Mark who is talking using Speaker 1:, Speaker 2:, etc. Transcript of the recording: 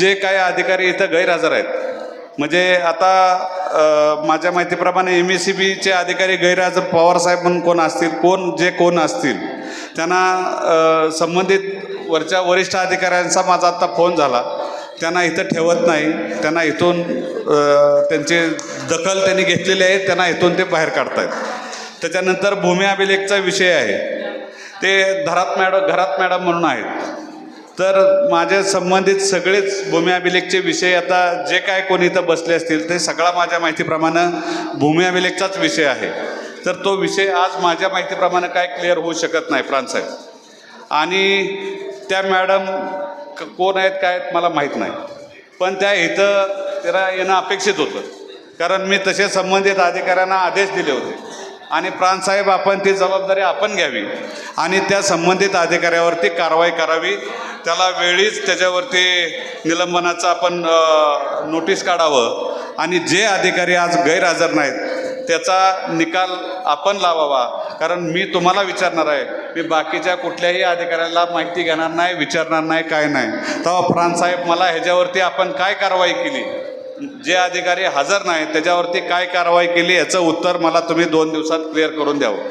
Speaker 1: जे काही अधिकारी इथं गैरहजर आहेत. म्हणजे आता माझ्या माहितीप्रमाणे एम एस सी बीचे अधिकारी गैरहजर पवारसाहेब म्हणून कोण असतील कोण जे कोण असतील त्यांना संबंधित वरच्या वरिष्ठ अधिकाऱ्यांचा माझा आत्ता फोन झाला. त्यांना इथं ठेवत नाही. त्यांना इथून त्यांचे त्यांची दखल त्यांनी घेतलेली आहे त्यांना इथून ते बाहेर काढतायत. त्याच्यानंतर भूमी अभिलेखचा विषय आहे. ते धरात मॅडम घरात मॅडम म्हणून आहेत. तर माझे संबंधित सगळेच भूमी अभिलेखचे विषय आता जे काय कोणी इथं बसले असतील ते सगळा माझ्या माहितीप्रमाणे भूमी अभिलेखचाच विषय आहे. तर तो विषय आज माझ्या माहितीप्रमाणे काय क्लिअर होऊ शकत नाही फ्रान्ससाहेब आणि त्या मॅडम कोण आहेत काय आहेत मला माहीत नाही. पण त्या इथं त्याला येणं अपेक्षित होतं. कारण मी तसे संबंधित अधिकाऱ्यांना आदेश दिले होते. आणि प्रांतसाहेब आपण ती जबाबदारी आपण घ्यावी. आणि त्या संबंधित अधिकाऱ्यावरती कारवाई करावी. त्याला वेळीच त्याच्यावरती निलंबनाचं आपण नोटीस काढावं. आणि जे अधिकारी आज गैरहजर नाहीत त्याचा निकाल आपण लावावा. कारण मी तुम्हाला विचारणार आहे मी बाकीच्या कुठल्याही अधिकाऱ्याला माहिती घेणार नाही विचारणार नाही काय नाही. तेव्हा फ्रान्ससाहेब मला ह्याच्यावरती आपण काय कारवाई केली? जे अधिकारी हजर नाहीत त्याच्यावरती काय कारवाई केली याचं उत्तर मला तुम्ही दोन दिवसात क्लिअर करून द्यावं.